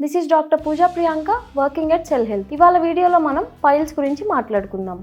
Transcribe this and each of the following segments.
This is doctor Pooja Priyanka working at cell health ఇవాళ వీడియోలో మనం పైల్స్ గురించి మాట్లాడుకుందాం.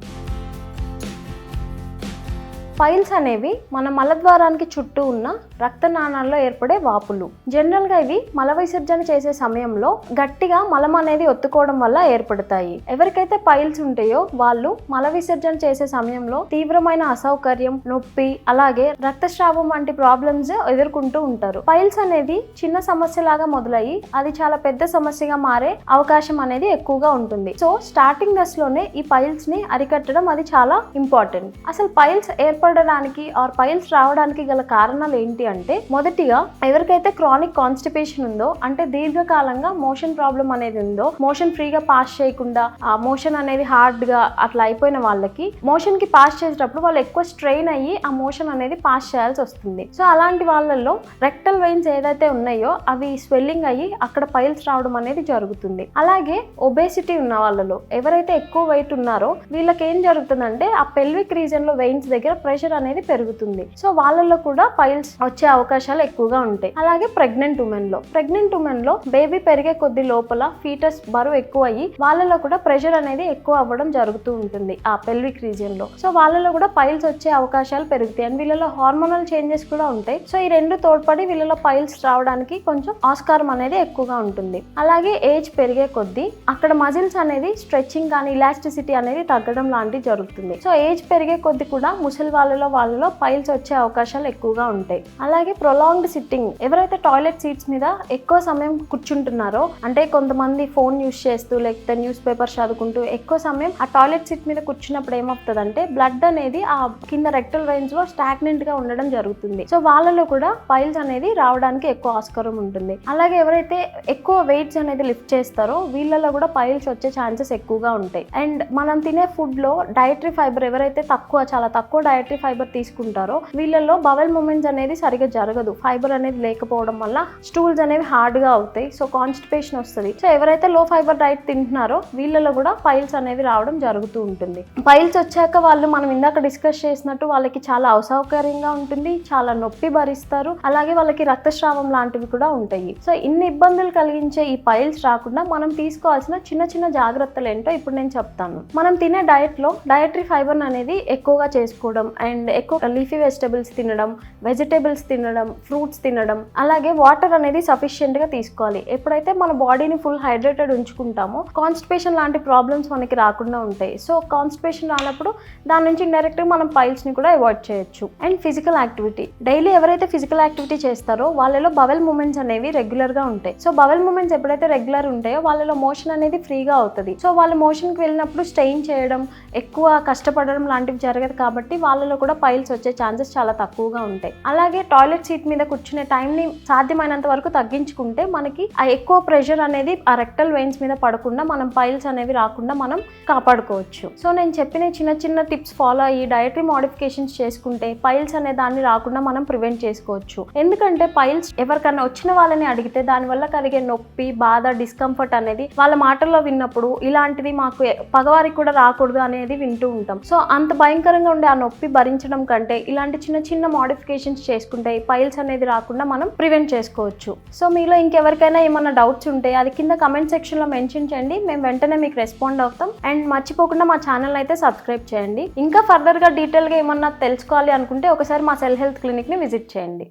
పైల్స్ అనేవి మన మలద్వారానికి చుట్టూ ఉన్న రక్త నాణాల్లో ఏర్పడే వాపులు. జనరల్గా ఇవి మల విసర్జన చేసే సమయంలో గట్టిగా మలం అనేది ఒత్తుకోవడం వల్ల ఏర్పడతాయి. ఎవరికైతే పైల్స్ ఉంటాయో వాళ్ళు మల విసర్జన చేసే సమయంలో తీవ్రమైన అసౌకర్యం నొప్పి అలాగే రక్తస్రావం వంటి ప్రాబ్లమ్స్ ఎదుర్కొంటూ ఉంటారు. పైల్స్ అనేది చిన్న సమస్యలాగా మొదలయ్యి అది చాలా పెద్ద సమస్యగా మారే అవకాశం అనేది ఎక్కువగా ఉంటుంది. సో స్టార్టింగ్ దశలోనే ఈ పైల్స్ని అరికట్టడం అది చాలా ఇంపార్టెంట్. అసలు పైల్స్ ఏర్పడడానికి ఆర్ పైల్స్ రావడానికి గల కారణాలు ఏంటి అంటే మొదటిగా ఎవరికైతే క్రానిక్ కాన్స్టిపేషన్ ఉందో అంటే దీర్ఘకాలంగా మోషన్ ప్రాబ్లం అనేది ఉందో మోషన్ ఫ్రీగా పాస్ చేయకుండా ఆ మోషన్ అనేది హార్డ్గా అట్లా అయిపోయిన వాళ్ళకి మోషన్కి పాస్ చేసేటప్పుడు వాళ్ళు ఎక్కువ స్ట్రెయిన్ అయ్యి ఆ మోషన్ అనేది పాస్ చేయాల్సి వస్తుంది. సో అలాంటి వాళ్ళల్లో రెక్టల్ వెయిన్స్ ఏదైతే ఉన్నాయో అవి స్వెల్లింగ్ అయ్యి అక్కడ పైల్స్ రావడం అనేది జరుగుతుంది. అలాగే ఒబేసిటీ ఉన్న వాళ్ళలో ఎవరైతే ఎక్కువ వెయిట్ ఉన్నారో వీళ్ళకి ఏం జరుగుతుందంటే ఆ పెల్విక్ రీజన్లో వెయిన్స్ దగ్గర ప్రెషర్ అనేది పెరుగుతుంది. సో వాళ్ళలో కూడా పైల్స్ వచ్చే అవకాశాలు ఎక్కువగా ఉంటాయి. అలాగే ప్రెగ్నెంట్ ఉమెన్లో ప్రెగ్నెంట్ ఉమెన్లో బేబీ పెరిగే కొద్ది లోపల ఫీటస్ బరువు ఎక్కువ అయ్యి వాళ్ళలో కూడా ప్రెషర్ అనేది ఎక్కువ అవ్వడం జరుగుతూ ఉంటుంది ఆ పెల్విక్ రీజియన్లో సో వాళ్ళలో కూడా పైల్స్ వచ్చే అవకాశాలు పెరుగుతాయి. అండ్ వీళ్ళలో హార్మోనల్ చేంజెస్ కూడా ఉంటాయి. సో ఈ రెండు తోడ్పడి వీళ్ళలో పైల్స్ రావడానికి కొంచెం ఆస్కారం అనేది ఎక్కువగా ఉంటుంది. అలాగే ఏజ్ పెరిగే కొద్దీ అక్కడ మజిల్స్ అనేది స్ట్రెచ్చింగ్ కానీ ఇలాస్టిసిటీ అనేది తగ్గడం లాంటివి జరుగుతుంది. సో ఏజ్ పెరిగే కొద్దీ కూడా ముసలి వాళ్ళలో వాళ్ళలో పైల్స్ వచ్చే అవకాశాలు ఎక్కువగా ఉంటాయి. అలాగే ప్రొలాంగ్డ్ సిట్టింగ్ ఎవరైతే టాయిలెట్ సీట్స్ మీద ఎక్కువ సమయం కూర్చుంటున్నారో అంటే కొంతమంది ఫోన్ యూస్ చేస్తూ లేకపోతే న్యూస్ పేపర్ చదువుకుంటూ ఎక్కువ సమయం ఆ టాయిలెట్ సీట్ మీద కూర్చున్నప్పుడు ఏమవుతుందంటే బ్లడ్ అనేది ఆ కింద రెక్టల్ రేంజ్లో స్టాగ్నెంట్గా ఉండడం జరుగుతుంది. సో వాళ్ళలో కూడా పైల్స్ అనేది రావడానికి ఎక్కువ ఆస్కారం ఉంటుంది. అలాగే ఎవరైతే ఎక్కువ వెయిట్స్ అనేది లిఫ్ట్ చేస్తారో వీళ్ళలో కూడా పైల్స్ వచ్చే ఛాన్సెస్ ఎక్కువగా ఉంటాయి. అండ్ మనం తినే ఫుడ్లో డైటరీ ఫైబర్ ఎవరైతే తక్కువ చాలా తక్కువ డైటరీ ఫైబర్ తీసుకుంటారో వీళ్ళల్లో బవెల్ మూమెంట్స్ అనేది సరిగా జరగదు. ఫైబర్ అనేది లేకపోవడం వల్ల స్టూల్స్ అనేవి హార్డ్గా అవుతాయి. సో కాన్స్టిపేషన్ వస్తుంది. సో ఎవరైతే లో ఫైబర్ డైట్ తింటున్నారో వీళ్ళలో కూడా పైల్స్ అనేవి రావడం జరుగుతూ ఉంటుంది. పైల్స్ వచ్చాక వాళ్ళు మనం ఇందాక డిస్కస్ చేసినట్టు వాళ్ళకి చాలా అసౌకర్యంగా ఉంటుంది చాలా నొప్పి భరిస్తారు. అలాగే వాళ్ళకి రక్తస్రావం లాంటివి కూడా ఉంటాయి. సో ఇన్ని ఇబ్బందులు కలిగించే ఈ పైల్స్ రాకుండా మనం తీసుకోవాల్సిన చిన్న చిన్న జాగ్రత్తలు ఏంటో ఇప్పుడు నేను చెప్తాను. మనం తినే డైట్లో డయటరీ ఫైబర్ అనేది ఎక్కువగా చేసుకోవడం అండ్ ఎక్కువ లీఫీ వెజిటబుల్స్ తినడం వెజిటేబుల్స్ తినడం ఫ్రూట్స్ తినడం అలాగే వాటర్ అనేది సఫిషియెంట్గా తీసుకోవాలి. ఎప్పుడైతే మన బాడీని ఫుల్ హైడ్రేటెడ్ ఉంచుకుంటామో కాన్స్టిపేషన్ లాంటి ప్రాబ్లమ్స్ మనకి రాకుండా ఉంటాయి. సో కాన్స్టిపేషన్ రానప్పుడు దాని నుంచి డైరెక్ట్గా మనం పైల్స్ని కూడా అవాయిడ్ చేయొచ్చు. అండ్ ఫిజికల్ యాక్టివిటీ డైలీ ఎవరైతే ఫిజికల్ యాక్టివిటీ చేస్తారో వాళ్ళలో బవెల్ మూమెంట్స్ అనేవి రెగ్యులర్గా ఉంటాయి. సో బవెల్ మూమెంట్స్ ఎప్పుడైతే రెగ్యులర్ ఉంటాయో వాళ్ళలో మోషన్ అనేది ఫ్రీగా అవుతుంది. సో వాళ్ళు మోషన్కి వెళ్ళినప్పుడు స్ట్రెయిన్ చేయడం ఎక్కువ కష్టపడడం లాంటివి జరగదు కాబట్టి వాళ్ళ వాళ్ళలో కూడా పైల్స్ వచ్చే ఛాన్సెస్ చాలా తక్కువగా ఉంటాయి. అలాగే టాయిలెట్ సీట్ మీద కూర్చునే టైంని సాధ్యమైనంత వరకు తగ్గించుకుంటే మనకి ఆ ఎక్కువ ప్రెషర్ అనేది ఆ రెక్టల్ వెయిన్స్ మీద పడకుండా మనం పైల్స్ అనేవి రాకుండా మనం కాపాడుకోవచ్చు. సో నేను చెప్పిన చిన్న చిన్న టిప్స్ ఫాలో అయ్యి డయటరీ మోడిఫికేషన్స్ చేసుకుంటే పైల్స్ అనే దాన్ని రాకుండా మనం ప్రివెంట్ చేసుకోవచ్చు. ఎందుకంటే పైల్స్ ఎవరికన్నా వచ్చిన వాళ్ళని అడిగితే దానివల్ల కలిగే నొప్పి బాధ డిస్కంఫర్ట్ అనేది వాళ్ళ మాటల్లో విన్నప్పుడు ఇలాంటిది మాకు పగవారికి కూడా రాకూడదు అనేది వింటూ ఉంటాం. సో అంత భయంకరంగా ఉండే ఆ నొప్పి భరించడం కంటే ఇలాంటి చిన్న చిన్న మోడిఫికేషన్స్ చేసుకుంటే పైల్స్ అనేది రాకుండా మనం ప్రివెంట్ చేసుకోవచ్చు. సో మీలో ఇంకెవరికైనా ఏమైనా డౌట్స్ ఉంటే అది కింద కమెంట్ సెక్షన్లో మెన్షన్ చేయండి. మేము వెంటనే మీకు రెస్పాండ్ అవుతాం. అండ్ మర్చిపోకుండా మా ఛానల్ అయితే సబ్స్క్రైబ్ చేయండి. ఇంకా ఫర్దర్గా డీటెయిల్గా ఏమన్నా తెలుసుకోవాలి అనుకుంటే ఒకసారి మా సెల్ హెల్త్ క్లినిక్ని విజిట్ చేయండి.